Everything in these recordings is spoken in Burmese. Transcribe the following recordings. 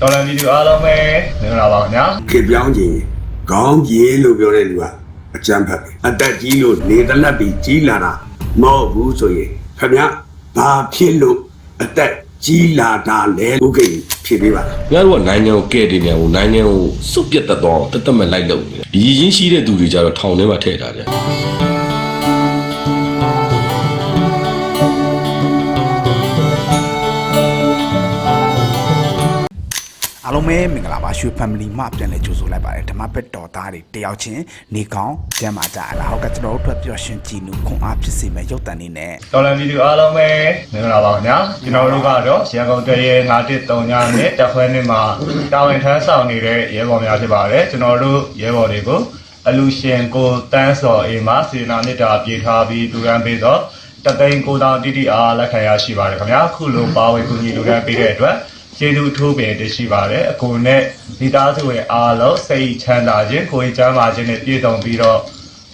တော်လန်ဗီဒီယိုအားလုံးပဲမင်္ဂလာပါခင်ဗျာခေပြောင်းခြင်းခေါင်းကြီးလို့ပြောတဲ့လူကအကြမ်းဖက်ပဲအတက်ကြီးလို့နေတလက်ပြီးကြီးလာတာမဟုတ်ဘူးဆိုရင်ခင်ဗျဘာဖြစ်လို့အတက်ကြီးလာတာလဲဘုကိဖြစ်ပေးပါလား။ငါတို့ကနိုင်ငံကိုကဲတင်နေအောင်နိုင်ငံကိုစုပ်ပြတ်တတ်တော့တတ်တတ်မဲ့လိုက်လုပ်နေတယ်။ရည်ရင်းရှိတဲ့သူတွေကြတော့ထောင်ထဲမှာထည့်ထားတယ် အားလုံးပဲမင်္ဂလာပါရွှေ family မှပြန်လဲကြိုဆိုလိုက်ပါတယ်ဓမ္မဘက်တော်သားတွေတယောက်ချင်းနေကောင်းကျမ်းမာကြအလားဟုတ်ကကျွန်တော်တို့အတွက်ပျော်ရွှင်ကြည်နူခွန်အားဖြစ်စေမဲ့ရုပ်တန်လေးနဲ့တော်လန်ဗီဒီယိုအားလုံးပဲမင်္ဂလာပါခင်ဗျာကျွန်တော်တို့ကတော့ရန်ကုန်တရဲ913ညနဲ့တက်ခွဲနေ့မှာတာဝန်ထမ်းဆောင်နေတဲ့ရဲဘော်များဖြစ်ပါတယ်ကျွန်တော်တို့ရဲဘော်တွေကိုအလူရှင်ကိုတန်းစော်အေးမှာစေနာမေတ္တာပြေထားပြီးလူရန်ပေးတော့တသိန်းကိုတောင်တိတိအားလက်ခံရရှိပါတယ်ခင်ဗျာခုလိုပါဝင်ကူညီလူရန်ပေးတဲ့အတွက် ကျေးဇူးထိုးပင်တရှိပါတယ်အကိုနဲ့မိသားစုဝင်အားလုံးစိတ်ချမ်းသာခြင်းကိုယ်ချမ်းသာခြင်းနဲ့ပြည့်စုံပြီးတော့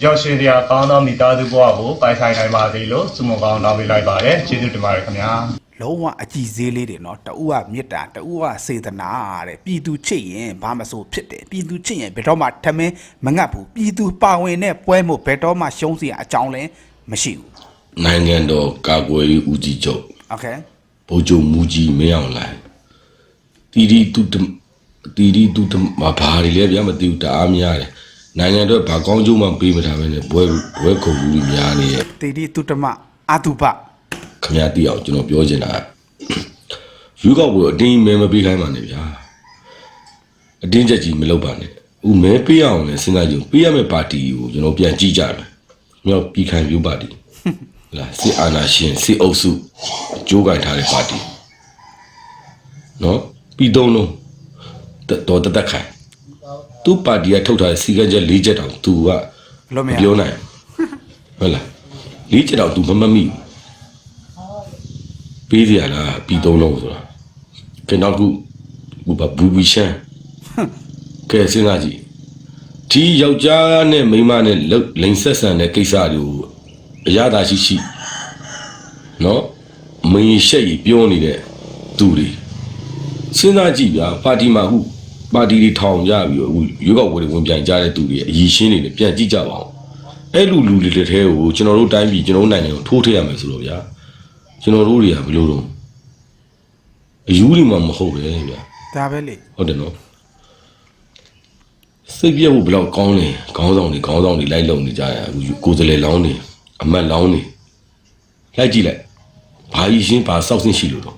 ပျော်ရွှင်စရာကောင်းသောမိသားစုဘဝကိုပိုင်ဆိုင်နိုင်ပါစေလို့ဆုမွန်ကောင်းတောင်းပေးလိုက်ပါတယ်ကျေးဇူးတင်ပါတယ်ခင်ဗျာ လုံးဝအကြည်ဈေးလေးတွေเนาะတဦးကမေတ္တာတဦးကစေတနာတဲ့ပြည်သူချစ်ရင်ဘာမဆိုဖြစ်တယ်ပြည်သူချစ်ရင်ဘယ်တော့မှထမင်းမငတ်ဘူးပြည်သူပါဝင်တဲ့ပွဲမို့ဘယ်တော့မှရှုံးစရာအကြောင်းလည်းမရှိဘူး ။နိုင်ငံတော်ကာကွယ်ရေးဦးစီးချုပ် โอเค ဗိုလ်ချုပ်မူကြီးမင်းအောင်လှိုင် တီတီတူတတီတီတူတမဘာတွေလဲဗျာမသိဘူးတအားများတယ်။နိုင်ငံတော်ဘာကောင်းကျိုးမှပေးမထားပဲနဲ့ဘွဲဘွဲခုံလူတွေများနေရဲ့တေဒီတုတ္တမအာတုပခမရတိအောင်ကျွန်တော်ပြောချင်တာယူကောက်ဘူးအတင်းမဲမပေးခိုင်းပါနဲ့ဗျာအတင်းချက်ကြီးမလုပ်ပါနဲ့ဥမဲပေးအောင်လဲစဉ်းစားကြည့်ပေးရမယ့်ပါတီကိုကျွန်တော်ပြန်ကြည့်ကြမယ်မြောက်ပြည်ခိုင်ပြူပါတီလာစစ်အာဏာရှင်စစ်အုပ်စုကြိုးကင်ထားတဲ့ပါတီနော် ပြီးတော့လုံးတော်တသက်ခိုင်သူ့ပါတီကထုတ်ထားတဲ့စီကံချက်၄ချက်တောင်သူကလို့မရပြောနိုင်ဟုတ်လား၄ချက်တောင်သူမမတ်မိဘူးပေးစရာလားပြီးသုံးလုံးဆိုတာကဲနောက်ခုဘူဘာဘူဘီရှန်ကဲစဉ်းစားကြည့်ဒီယောက်ျားနဲ့မိန်းမနဲ့လှုပ်လိန်ဆက်ဆန်တဲ့ကိစ္စတွေကိုအရသာရှိရှိနော်မင်းရှက်ကြီးပြောနေတဲ့သူတွေ စဉ်းစားကြည့်ဗျာပါတီမှာအခုပါတီတွေထောင်ကြပြီးတော့အခုရွေးကောက်ပွဲတွေဝင်ပြိုင်ကြတဲ့သူတွေအရည်ရှင်းနေတယ်ပြန်ကြည့်ကြပါဦးအဲ့လူလူတွေတွေထဲကိုကျွန်တော်တို့တိုင်းပြည်ကျွန်တော်တို့နိုင်ငံကိုထိုးထည့်ရမယ်ဆိုတော့ဗျာကျွန်တော်တို့တွေကဘယ်လိုတော့အယူတွေမှမဟုတ်ပဲဗျာဒါပဲလေဟုတ်တယ်နော်စိတ်ပြတ်ဖို့ဘယ်တော့ကောင်းလဲခေါင်းဆောင်တွေခေါင်းဆောင်တွေလိုက်လုံနေကြရအခုကိုယ်စလဲလောင်းနေအမတ်လောင်းနေလိုက်ကြည့်လိုက်ဘာကြီးရှင်းဘာစောက်စင်းရှိလို့တော့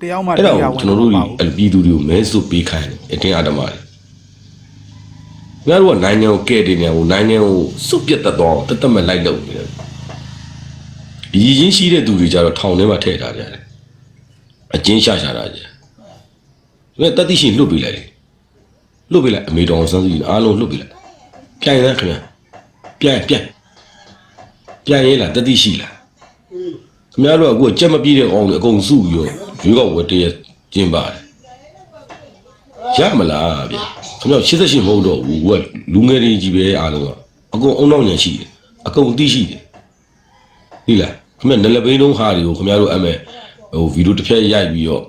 တယောက်မှအဲ့တဒါယောက်ကိုကျွန်တော်တို့ဒီပြည်သူတွေကိုမဲစွပ်ပေးခိုင်းတယ်အတင်းအဓမ္မတွေငါတို့ကနိုင်ငံကိုကဲတင်နေအောင်နိုင်ငံကိုစွပ်ပြတ်တတ်တော့တတ်တတ်မဲ့လိုက်လုံနေတယ်ရည်ရင်းရှိတဲ့သူတွေကြတော့ထောင်ထဲမှာထည့်ထားကြတယ်အကျဉ်းရှာရှာတာကြငါတတိရှိလွတ်ပေးလိုက်လေလွတ်ပေးလိုက်အမေတော်ဆန်းစီအားလုံးလွတ်ပေးလိုက်ပြန်ရခင်ဗျာပြန်ပြန်ပြန်ရေးလားတတိရှိလားခင်ဗျားတို့ကအခုကကြက်မပြေးတဲ့ကောင်တွေအကုန်စုပြီးတော့ ရွေးကောက်ဝတ်တရကျင်းပါတယ်ရမလားဗျခင်ဗျား88မဟုတ်တော့ဘူးကလူငယ်တွေကြီးပဲအားလုံးကအကုန်အုံနောက်ညံရှိတယ်အကုန်အသိရှိတယ်ဒီလားခင်ဗျားနလပိန်းလုံးဟာတွေကိုခင်ဗျားတို့အမဲဟိုဗီဒီယိုတစ်ဖြတ်ရိုက်ပြီးတော့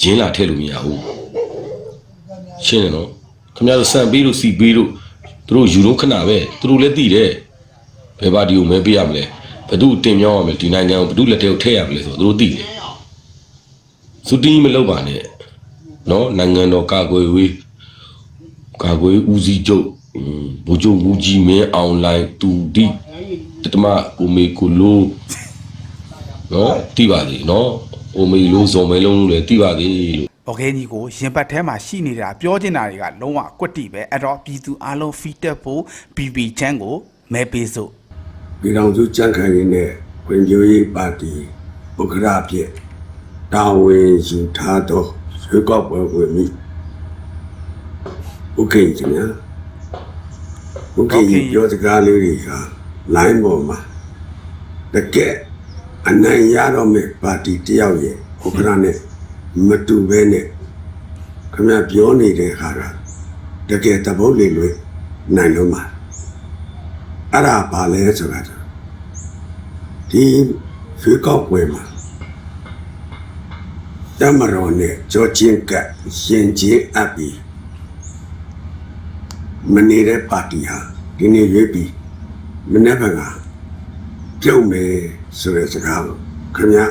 ဂျင်းလာထည့်လို့မရဘူးရှင်းတယ်နော်ခင်ဗျားတို့စံပေးလို့စီပေးလို့သူတို့ယူတော့ခဏပဲသူတို့လည်းသိတယ်ဘယ်ပါတီကိုမဲပေးရမလဲဘသူတင်မြောင်းရမလဲဒီနိုင်ငံကိုဘသူလက်ထဲကိုထည့်ရမလဲဆိုတော့သူတို့သိတယ် သူတင်းမလုပ်ပါနဲ့နော်နိုင်ငံတော်ကာကွယ်ရေးကာကွယ်ဦးစီးချုပ်ဗိုလ်ချုပ်ဦးကြီးမင်းအွန်လိုင်းသူတိတတမကိုမေကိုလိုနော်တိပါလေနော်ကိုမေလိုဇော်မဲလုံးလို့လည်းတိပါလေလို့ော်ဂဲညီကိုရင်ပတ်ထဲမှာရှိနေတာပြောချင်တာတွေကလုံးဝကွက်တိပဲအဲ့တော့ပြည်သူအလုံးဖီတက်ဖို့ BB ချန်းကိုမဲပေးစို့ပြည်တော်စုကြံ့ခိုင်နေတဲ့ဝင်ကြိုးရေးပါတီပုဂ္ဂရာဖြစ် တာဝန်ယူထားသောရွေးကောက်ပွဲဝင်ပြီဟုတ်ကဲ့ခင်ဗျာဟုတ်ကဲ့ပြောစကားလေးတွေကလိုင်းပေါ်မှာတကယ်အနိုင်ရတော့မယ့်ပါတီတယောက်ရဲ့ဥက္ကဋ္ဌနဲ့မတူဘဲနဲ့ခင်ဗျာပြောနေတဲ့ခါကတကယ်သဘောလေးလွယ်နိုင်လို့မှာအဲ့ဒါပါလဲဆိုတာဒီရွေးကောက်ပွဲမှာ တမတော်နဲ့ကြောချင်းကပ်ရင်ချင်းအပ်ပြီးမနေတဲ့ပါတီဟာဒီနေ့ရွေးပြီးမနေ့ကကပြုတ်မယ်ဆိုတဲ့စကားကိုခင်ဗျာ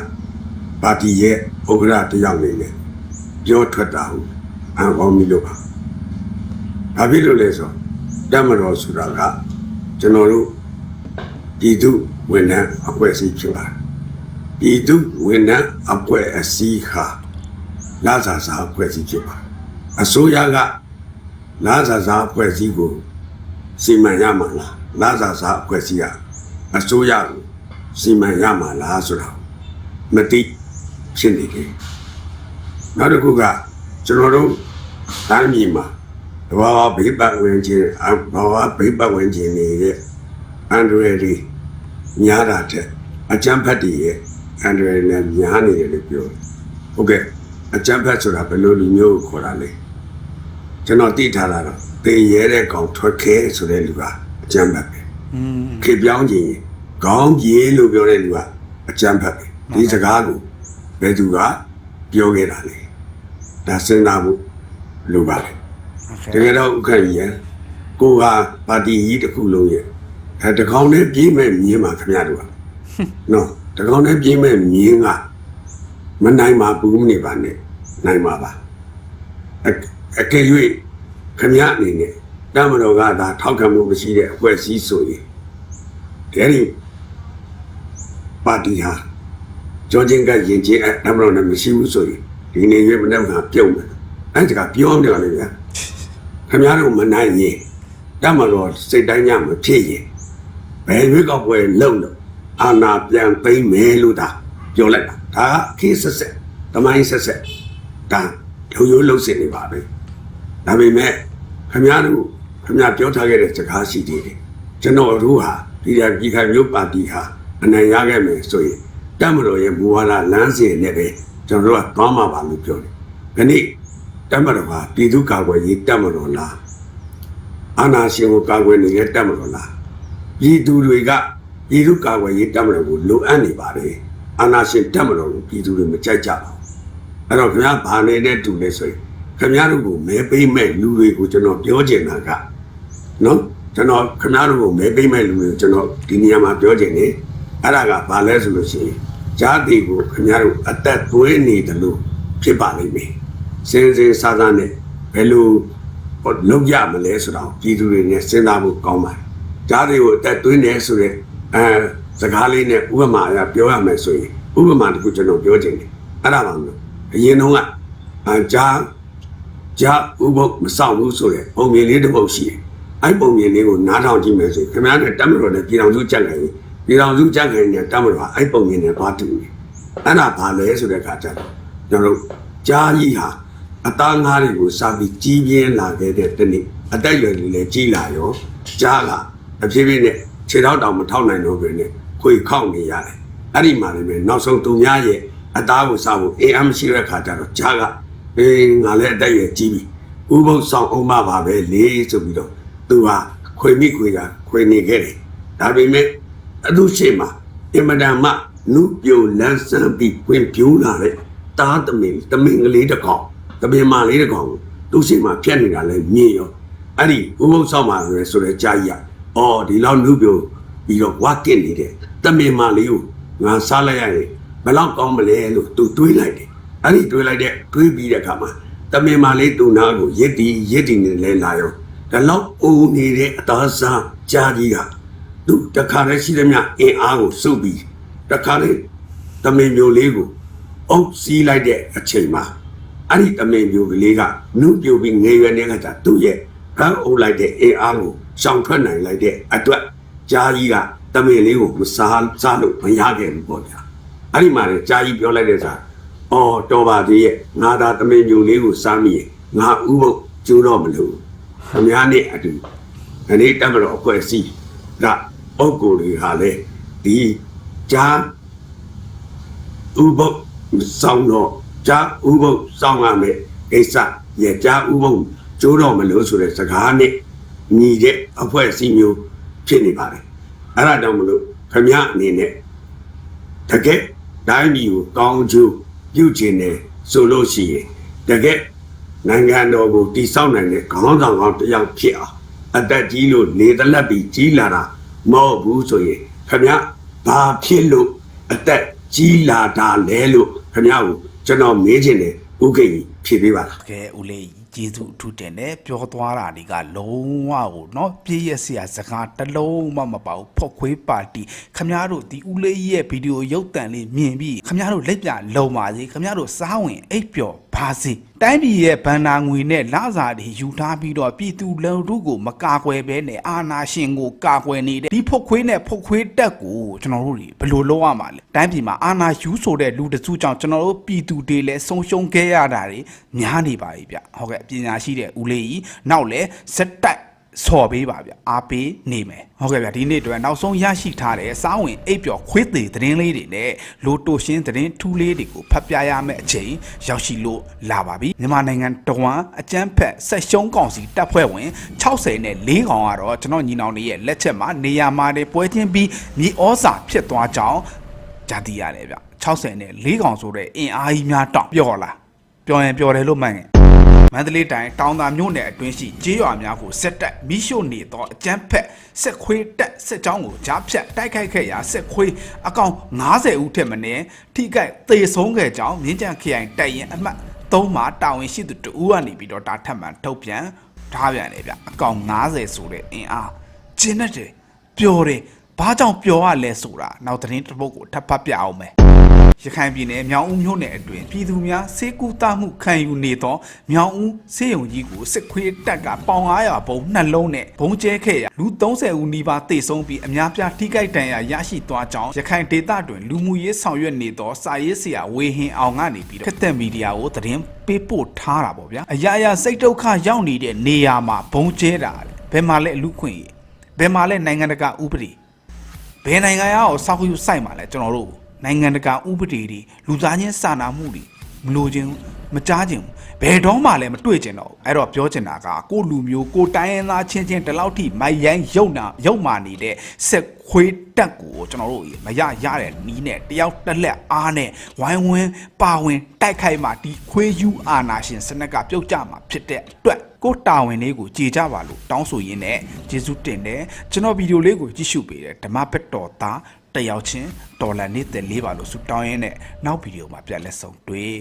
ပါတီရဲ့ဥက္ကဋ္ဌတယောက်နေနဲ့ပြောထွက်တာဟုတ်အံ့ဩမိလို့ပါဘာဖြစ်လို့လဲဆိုတမတော်ဆိုတာကကျွန်တော်တို့ပြည်သူဝန်ထမ်းအဖွဲ့အစည်းဖြစ်ပါတယ်ပြည်သူဝန်ထမ်းအဖွဲ့အစည်းဟာ လာစာစာအဖွဲ့အစည်းဖြစ်ပါတယ်အစိုးရကလာစာစာအဖွဲ့အစည်းကိုစီမံရမှာလားလာစာစာအဖွဲ့အစည်းကအစိုးရကိုစီမံရမှာလားဆိုတာမသိဖြစ်နေတယ်နောက်တစ်ခုကကျွန်တော်တို့တိုင်းပြည်မှာဘာဝဘေးပတ်ဝန်းကျင်အဘာဝဘေးပတ်ဝန်းကျင်နေတဲ့အန်ဒရယ်ဒီများတာတဲ့အကျန်းဖတ်တည်ရဲ့အန်ဒရယ်နဲ့များနေတယ်လို့ပြောတယ်။ဟုတ်ကဲ့ အကြမ်းဖက်ဆိုတာဘယ်လိုလူမျိုးကိုခေါ်တာလဲကျွန်တော်သိထားတာတော့ပင်ရဲတဲ့ကောင်ထွက်ခဲဆိုတဲ့လူကအကြမ်းဖက်ပဲခေပြောင်းခြင်းခေါင်းကြီးလို့ပြောတဲ့လူကအကြမ်းဖက်ပဲဒီစကားကိုဘယ်သူကပြောခဲ့တာလဲဒါစဉ်းစားဖို့လိုပါတယ်တကယ်တော့ဥက္ကဋ္ဌကြီးကိုကပါတီကြီးတစ်ခုလုံးရဲ့အဲတကောင်နဲ့ပြေးမဲ့မြင်းပါခင်ဗျားတို့ကနော်တကောင်နဲ့ပြေးမဲ့မြင်းက မနိုင်ပါဘူးမနေပါနဲ့နိုင်ပါပါအအကယ်၍ခမရအနေနဲ့တမတော်ကဒါထောက်ခံမှုမရှိတဲ့အဖွဲ့အစည်းဆိုရင်ဒီပါတီဟာကြောချင်းကရင်ချင်းအတမတော်နဲ့မရှိဘူးဆိုရင်ဒီနေရွေးမနေ့ကပြုတ်မယ်အဲ့ဒါကပြောင်းတယ်လေဗျာခမရတို့မနိုင်ရင်တမတော်စိတ်တိုင်းညမဖြစ်ရင်ဘယ်ရွေးကောက်ပွဲလုံလို့အာနာပြန်သိမ်းမယ်လို့ဒါပြောလိုက်တာ ဒါကခေတ်ဆက်ဆက်တမိုင်းဆက်ဆက်ဒါလူရိုးလှုပ်စင်နေပါပဲဒါပေမဲ့ခမည်းတော်ခမည်းပြောထားခဲ့တဲ့စကားရှိသေးတယ်ကျွန်တော်တို့ဟာဒီရပြည်ခိုင်မျိုးပါတီဟာအနိုင်ရခဲ့မယ်ဆိုရင်တမတော်ရဲ့မူဝါဒလမ်းစဉ်နဲ့ပဲကျွန်တော်တို့ကသွားမှာပါလို့ပြောတယ်ခဏိတမတော်ဟာပြည်သူ့ကာကွယ်ရေးတမတော်လားအာနာရှင်ကိုကာကွယ်နေတဲ့တမတော်လားပြည်သူတွေကပြည်သူကာကွယ်ရေးတပ်မတော်ကိုလိုအပ်နေပါတယ် အာဏာရှင်တပ်မတော်ကိုပြည်သူတွေမကြိုက်ကြပါဘူးအဲ့တော့ခင်ဗျားဘာနေတဲ့တူလဲဆိုရင်ခင်ဗျားတို့ကိုမဲပေးမဲ့လူတွေကိုကျွန်တော်ပြောချင်တာကနော်ကျွန်တော်ခင်ဗျားတို့ကိုမဲပေးမဲ့လူတွေကိုကျွန်တော်ဒီနေရာမှာပြောချင်တယ်အဲ့ဒါကဘာလဲဆိုလို့ရှိရင်ဂျာတိကိုခင်ဗျားတို့အသက်သွေးနေတယ်လို့ဖြစ်ပါလိမ့်မယ်စင်စင်စားစားနဲ့ဘယ်လိုဟောလုပ်ရမလဲဆိုတော့ပြည်သူတွေနဲ့စဉ်းစားဖို့ကောင်းပါတယ်ဓာတ်တွေကိုအသက်သွင်းတယ်ဆိုတဲ့အဲ စကားလေးနဲ့ဥပမာအရပြောရမယ်ဆိုရင်ဥပမာတစ်ခုကျွန်တော်ပြောချင်တယ်အဲ့ဒါပါမလို့အရင်တော့ကအဂျာဂျာဥပုပ်မဆောင်ဘူးဆိုတဲ့ပုံမြင်လေးတစ်ပုဒ်ရှိတယ်အဲ့ပုံမြင်လေးကိုနားထောင်ကြည့်မယ်ဆိုရင်ခင်ဗျားနဲ့တတ်မတော်နဲ့ပြည်တော်စုကြက်နိုင်ပြည်တော်စုကြက်နိုင်တဲ့တတ်မတော်ကအဲ့ပုံမြင်နဲ့သွားတူတယ်အဲ့ဒါဘာလဲဆိုတဲ့အခါကျတော့ကျွန်တော်တို့ဂျာကြီးဟာအသားငါးတွေကိုစားပြီးကြီးပြင်းလာခဲ့တဲ့တနေ့အသက်အရွယ်တွေလည်းကြီးလာရောဂျာကအဖြစ်ဖြစ်နဲ့ခြေထောက်တောင်မထောက်နိုင်တော့ဘဲနဲ့ ခွေခောက်နေရတယ်အဲ့ဒီမှာလည်းပဲနောက်ဆုံးသူများရဲ့အသားကိုစားဖို့အင်အားမရှိတဲ့ခါကျတော့ဂျာကအေးငါလည်းအတက်ရွယ်ကြီးပြီဥပုပ်ဆောင်အောင်မပါပဲလေဆိုပြီးတော့သူဟာခွေမိခွေကခွေနေခဲ့တယ်ဒါပေမဲ့အသူရှိမှာအင်မတန်မှနုပြိုလန်းဆန်းပြီးခွင်ပြိုးလာတဲ့တားသမင်သမင်ကလေးတစ်ကောင်သမင်မလေးတစ်ကောင်ကိုသူရှိမှာဖြတ်နေတာလဲမြင်ရောအဲ့ဒီဥပုသ်ဆောင်ပါဆိုရယ်ဆိုတဲ့ကြာကြီးอ่ะအော်ဒီလောက်နုပြို ပြီးတော့ဝါကစ်နေတဲ့တမင်မလေးကိုငါစားလိုက်ရရင်ဘယ်လောက်ကောင်းမလဲလို့သူတွေးလိုက်တယ်အဲ့ဒီတွေးလိုက်တဲ့တွေးပြီးတဲ့အခါမှာတမင်မလေးသူ့နာကိုရစ်တီရစ်တီနေလဲလာရောဒါလောက်အိုးနေတဲ့အသားစားကြာကြီးကသူတခါတည်းရှိသမျှအင်အားကိုစုပ်ပြီးတခါတည်းတမင်မျိုးလေးကိုအုပ်စီးလိုက်တဲ့အချိန်မှာအဲ့ဒီတမင်ပြိုကလေးကနုပြိုပြီးငယ်ရွယ်နေတဲ့အခါကျသူ့ရဲ့ဗန်းအုပ်လိုက်တဲ့အေးအားကိုရှောင်ထွက်နိုင်လိုက်တဲ့အတွက် ကြားကြီးကတမင်လေးကိုမစားစားလို့မရခဲ့ဘူးပေါ့ဗျာအဲ့ဒီမှာလေကြားကြီးပြောလိုက်တဲ့စာအော်တော်ပါသေးရဲ့ငါသာတမင်ပြိုလေးကိုစားမိရင်ငါဥပုပ်ကျိုးတော့မလို့ခမည်းနဲ့အတူဒီနေ့တက်မတော်အဖွဲ့အစည်းကပုံကိုယ်တွေဟာလေဒီကြားဥပုပ်စောင်းတော့ဂျာဥပုပ်စောင်းရမယ်ကိစ္စရဲ့ဂျာဥပုပ်ကျိုးတော့မလို့ဆိုတဲ့စကားနဲ့ညီတဲ့အဖွဲ့အစည်းမျိုး ဖြစ်နေပါတယ်အဲ့ဒါကြောင့်မလို့ခမရအနေနဲ့တကယ်တိုင်းပြည်ကိုကောင်းကျိုးပြုကျင်တယ်ဆိုလို့ရှိရင်တကယ်နိုင်ငံတော်ကိုတိစောက်နိုင်တဲ့ခေါင်းဆောင်ကောင်းတစ်ယောက်ဖြစ်အောင်အသက်ကြီးလို့နေတလက်ပြီးကြီးလာတာမဟုတ်ဘူးဆိုရင်ခင်ဗျဘာဖြစ်လို့အသက်ကြီးလာတာလဲလို့ခင်ဗျကိုကျွန်တော်မေးချင်တယ်ဥက္ကိတ်ဖြေပေးပါလားကဲဦးလေး ကျေးဇူးအထူးတင်တယ်ပြောသွားတာတွေကလုံးဝကိုနော်ပြည့်ရစရာစကားတလုံးမှမပါဘူးဖော့ခွေးပါတီခမရတို့ဒီဦးလေးရဲ့ဗီဒီယိုရုပ်တံလေးမြင်ပြီးခမရတို့လက်ပြလုံပါစေခမရတို့စားဝင်အိပ်ပျော် ပါစေတိုင်းပြည်ရဲ့ဗန္နာငွေနဲ့လစာတွေယူထားပြီးတော့ပြည်သူလူထုကိုမကာကွယ်ဘဲနဲ့အာဏာရှင်ကိုကာကွယ်နေတဲ့ဒီဖုတ်ခွေးနဲ့ဖုတ်ခွေးတက်ကိုကျွန်တော်တို့တွေဘယ်လိုလုပ်ရမှာလဲတိုင်းပြည်မှာအာဏာယူဆိုတဲ့လူတစုကြောင့်ကျွန်တော်တို့ပြည်သူတွေလည်းဆုံးရှုံးခဲ့ရတာတွေများနေပါပြီဗျဟုတ်ကဲ့ပညာရှိတဲ့ဦးလေးကြီးနောက်လဲစက်တိုက် ဆော်ပေးပါဗျအားပေးနေမယ်ဟုတ်ကဲ့ဗျဒီနေ့အတွက်နောက်ဆုံးရရှိထားတဲ့စားဝင်အိပ်ပျော်ခွေးသေးသတင်းလေးတွေနဲ့လိုတိုရှင်းသတင်းထူးလေးတွေကိုဖတ်ပြရမယ့်အချိန်ရောက်ရှိလို့လာပါပြီမြန်မာနိုင်ငံတဝမ်းအကြမ်းဖက်ဆက်ရှုံးကောင်စီတပ်ဖွဲ့ဝင်60နဲ့4ကောင်ကတော့ကျွန်တော်ညီနောင်တွေရဲ့လက်ချက်မှာနေရာမှာတွေပွဲချင်းပြီးမြေဩစာဖြစ်သွားကြောင်းဂျာတိရတယ်ဗျ60နဲ့4ကောင်ဆိုတဲ့အင်အားကြီးများတောင်ပြောလားပြောရင်ပြောတယ်လို့မှန်ရင် မန္တလေးတိုင်းတောင်သာမြို့နယ်အတွင်းရှိကျေးရွာများကိုစစ်တပ်မိရှို့နေသောအကြမ်းဖက်စစ်ခွေးတပ်စစ်ကြောင်းကိုကြားဖြတ်တိုက်ခိုက်ခဲ့ရာစစ်ခွေးအကောင်90ဦးထက်မနည်းထိခိုက်သေဆုံးခဲ့ကြောင်းမြင်းကြံခရိုင်တပ်ရင်အမှတ်3မှာတာဝန်ရှိသူတဦးကနေပြီးတော့ဒါထပ်မံထုတ်ပြန်ထားပြန်တယ်ဗျအကောင်90ဆိုတဲ့အင်အားကျင်းတဲ့တယ်ပျော်တယ်ဘာကြောင့်ပျော်ရလဲဆိုတာနောက်သတင်းတစ်ပုဒ်ကိုထပ်ဖတ်ပြအောင်မယ် ရခိုင်ပြည်နယ်မြောင်ဦးမြို့နယ်အတွင်းပြည်သူများစေကူတာမှုခံယူနေသောမြောင်ဦးစေယုံကြီးကိုစစ်ခွေးတပ်ကပေါင်900ဘုံနှလုံးနဲ့ဘုံကျဲခဲ့ရာလူ30ဦးနီးပါးတေဆုံးပြီးအများပြားထိခိုက်ဒဏ်ရာရရှိသွားကြောင်းရခိုင်ဒေသတွင်လူမှုရေးဆောင်ရွက်နေသောစာရေးဆရာဝေဟင်အောင်ကနေပြီးတော့ခက်သက်မီဒီယာကိုသတင်းပေးပို့ထားတာပေါ့ဗျာအရာရာစိတ်ဒုက္ခရောက်နေတဲ့နေရာမှာဘုံကျဲတာတဲ့ဘယ်မှာလဲလူခွင့်ရေးဘယ်မှာလဲနိုင်ငံတကာဥပဒေဘယ်နိုင်ငံရောစောက်ယူဆိုင်မှာလဲကျွန်တော်တို့ နိုင်ငံတကာဥပဒေတွေလူသားချင်းစာနာမှုတွေမလို့ခြင်းမကြားခြင်းဘယ်တော့မှလည်းမတွေ့ကျင်တော့ဘူးအဲ့တော့ပြောချင်တာကကိုလူမျိုးကိုတိုင်းရင်းသားချင်းချင်းဒီလောက်ထိမိုက်ရိုင်းရုပ်နာရုပ်မာနေတဲ့ဆက်ခွေးတက်ကိုကျွန်တော်တို့မရရတဲ့နီးနဲ့တယောက်တစ်လက်အားနဲ့ဝိုင်းဝန်းပါဝင်တိုက်ခိုက်မှဒီခွေးယူအာနာရှင်စနက်ကပြုတ်ကျမှာဖြစ်တဲ့အတွက်ကိုတာဝန်လေးကိုကြည်ကြပါလို့တောင်းဆိုရင်းနဲ့ကျေးဇူးတင်တယ်ကျွန်တော်ဗီဒီယိုလေးကိုကြည့်ရှုပေးတယ်ဓမ္မဘက်တော်သား တယောက်ချင်းဒေါ်လာနေ့သက်လေးပါလို့ဆူတောင်းရင်းနဲ့နောက်ဗီဒီယိုမှာပြန်လက်ဆုံတွေ့